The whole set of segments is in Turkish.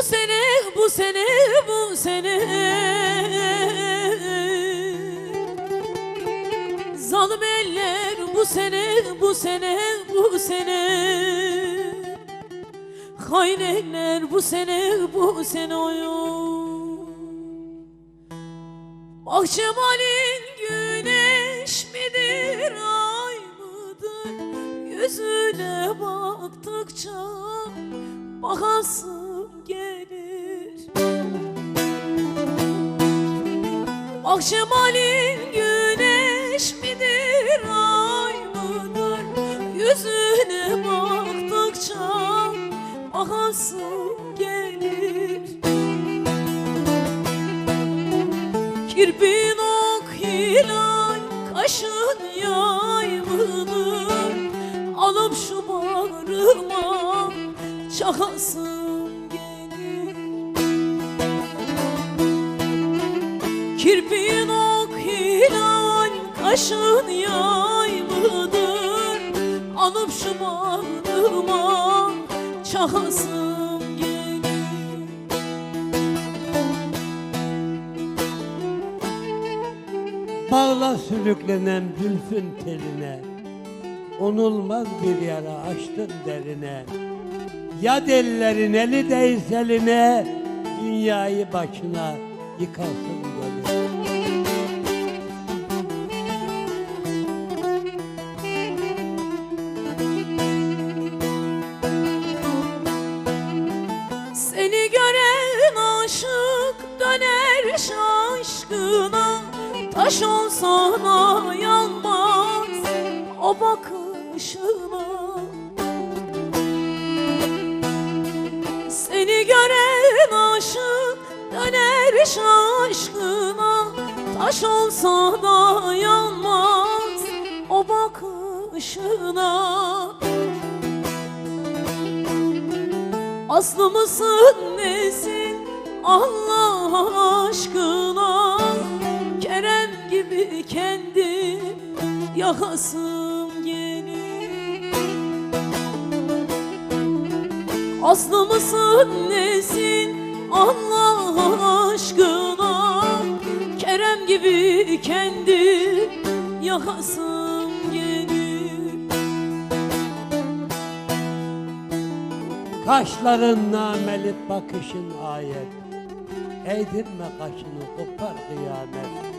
Bu sene, bu sene, bu sene. Zalim eller bu sene, bu sene, bu sene. Hain eller bu sene, bu sene oyun. Bahçemalin güneş midir, ay mıdır? Yüzüne baktıkça bakasım gelir Bahçemalin güneş midir, ay mıdır? Yüzüne baktıkça bakasım gelir Kirpin ok hilal, kaşın yay mıdır? Alıp şu bağrıma çakasım Kirpin ok hilal, kaşın yay mıdır? Alıp şu bağrıma çakasım gelir Bağla sürüklenen zülfün teline. Onulmaz bir yara açtın derine. Ya dellerin eli değse eline Dünyayı başına yıkasın Taş olsana yanmaz o bakışına. Seni gören aşık döner şaşkına. Taş olsa da yanmaz o bakışına. Aslı mısın nesin Allah aşkına kendim yakasım gelir Aslı mısın nesin? Allah aşkına. Kerem gibi kendim yakasım gelir Kaşların namelit bakışın ayet. Eğdirme kaşını kopar kıyamet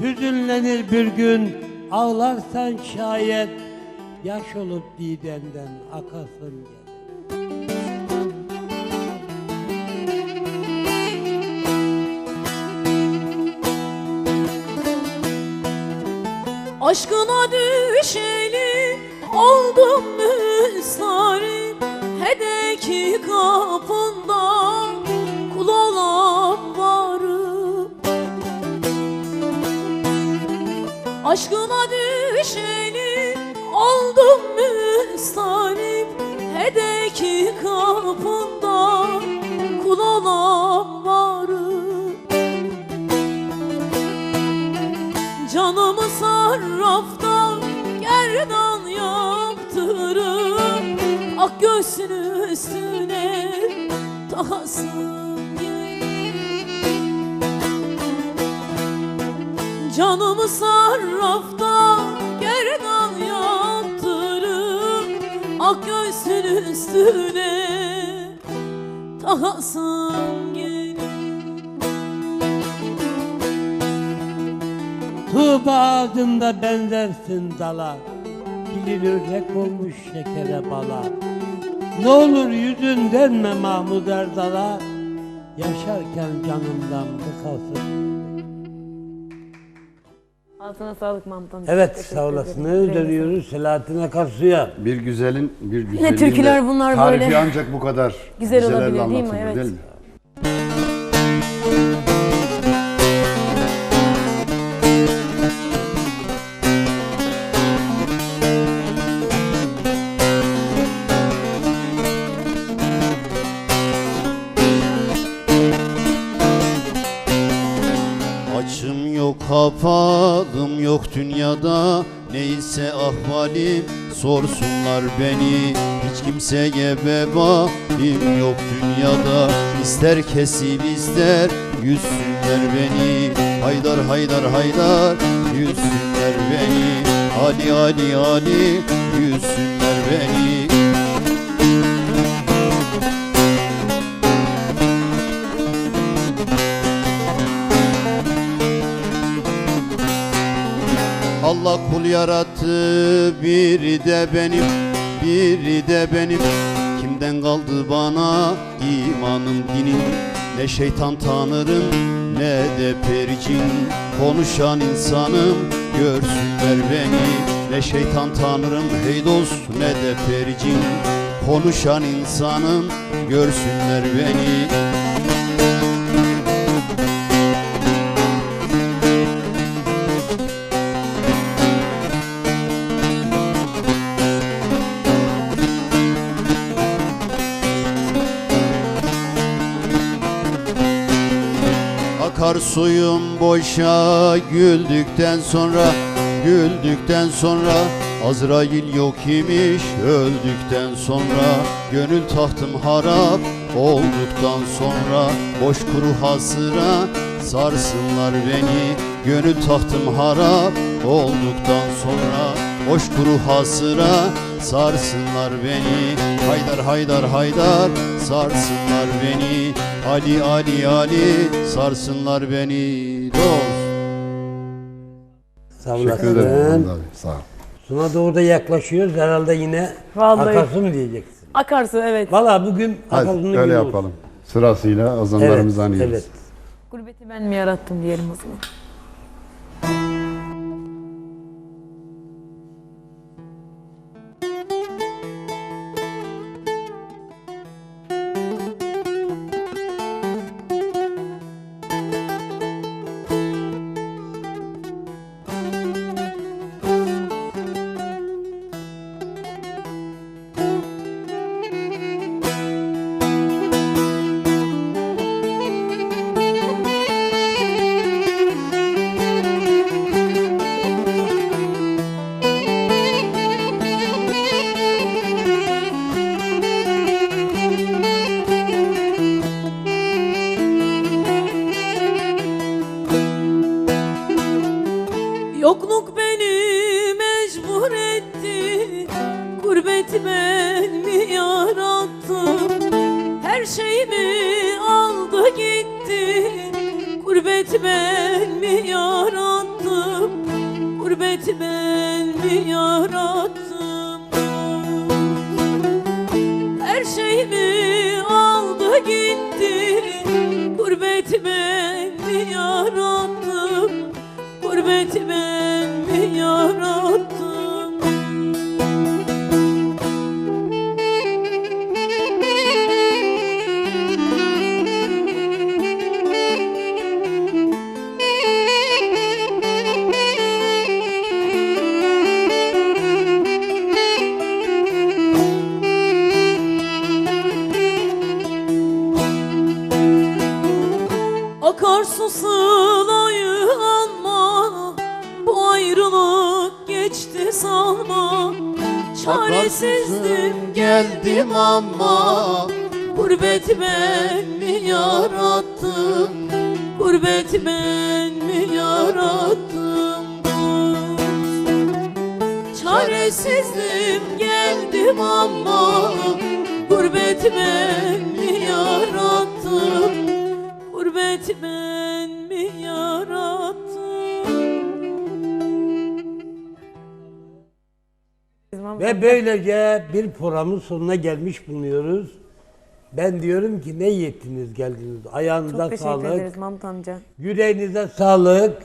Hüzünlenir bir gün ağlarsan şayet Yaş olup didenden akasın gelir Aşkına düşeli oldum müstarim Hedeki kapında Aşkına düşeli oldum müstarim Hedeki kapında kul olan varım Canımı sarrafta gerdan yaptırıp Ak göğsünü üstüne takasım Canımı sarrafta gerdan yaptırıp Ak göğsünü üstüne takasım gelir. Tuğba adında benzersin dala Dilin ördek olmuş şekere bala Ne olur yüzün dönme Mahmud Erdal'a. Yaşarken canımdan bıkasın Ağzına sağlık Mahmut amca. Evet Teşekkür sağ olasın. ederim. Ne dönüyoruz Selahattin Akarsu'ya. Bir güzelin bir güzelliğin türküler bunlar tarifi böyle. ancak bu kadar Güzel dizelerle olabilir, değil mi? anlatılır, Evet. değil mi? Açım yok dünyada. Neyse ahvalim sorsunlar beni. Hiç kimseye vebalim yok dünyada. İster kesip ister yüzsünler beni. Haydar haydar haydar yüzsünler beni. Ali Ali Ali yüzsünler beni Allah kul yarattı biri de benim biri de benim. Kimden kaldı bana imanım dinim Ne şeytan tanırım ne de percin Konuşan insanım görsünler beni. Ne şeytan tanırım hey dost ne de percin Konuşan insanım görsünler beni suyum boşa güldükten sonra Güldükten sonra Azrail yok imiş öldükten sonra Gönül tahtım harap olduktan sonra Boş kuru hasıra sarsınlar beni Gönül tahtım harap olduktan sonra Boş kuru hasıra sarsınlar beni Haydar haydar haydar sarsınlar beni Ali Ali Ali sarsınlar beni Dost Sağ Teşekkür ederim olasın. Abi. Sağ ol. Suna doğru da yaklaşıyoruz. Herhalde yine Vallahi. akarsu mu diyeceksin? Akarsu evet. Valla bugün Hadi öyle günü olsun. yapalım. Sırasıyla azanlarımızı Evet, anıyoruz. evet. Gurbeti ben mi yarattım diyelim o zaman. Gurbeti ben mi yarattım? Gurbeti ben mi yarattım Akarsu sılayı alma Bu ayrılık geçti sanma. Çaresizdim geldim ama. Gurbeti ben mi yarattım Gurbeti ben mi yarattım Çaresizdim geldim ama. Gurbeti ben Ve böylece bir programın sonuna gelmiş bulunuyoruz. Ben diyorum ki ne yettiniz geldiniz. Ayağınıza Çok teşekkür sağlık. ederiz Mahmut amca. Yüreğinize sağlık.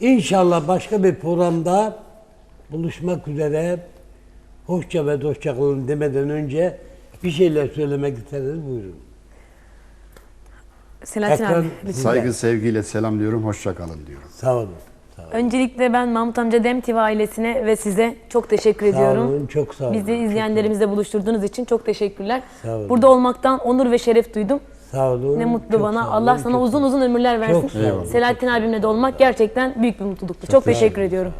İnşallah başka bir programda buluşmak üzere. Hoşça ve dostça kalın demeden önce bir şeyler söylemek isteriz. Buyurun. Selahattin Ekran abi. sizde. Saygı sevgiyle selamlıyorum. Hoşça kalın diyorum. Sağ olun. Öncelikle ben Mahmut amca Dem TV ailesine ve size çok teşekkür Sağ ediyorum. olun, çok sağ olun. Bizi izleyenlerimizle buluşturduğunuz için çok teşekkürler. Sağ olun. Burada olmaktan onur ve şeref duydum. Sağ olun. Ne mutlu çok bana. Allah olun, sana çok uzun uzun ömürler versin. Çok. Selahattin abimle de olmak gerçekten büyük bir mutluluktu. Çok, teşekkür ediyorum.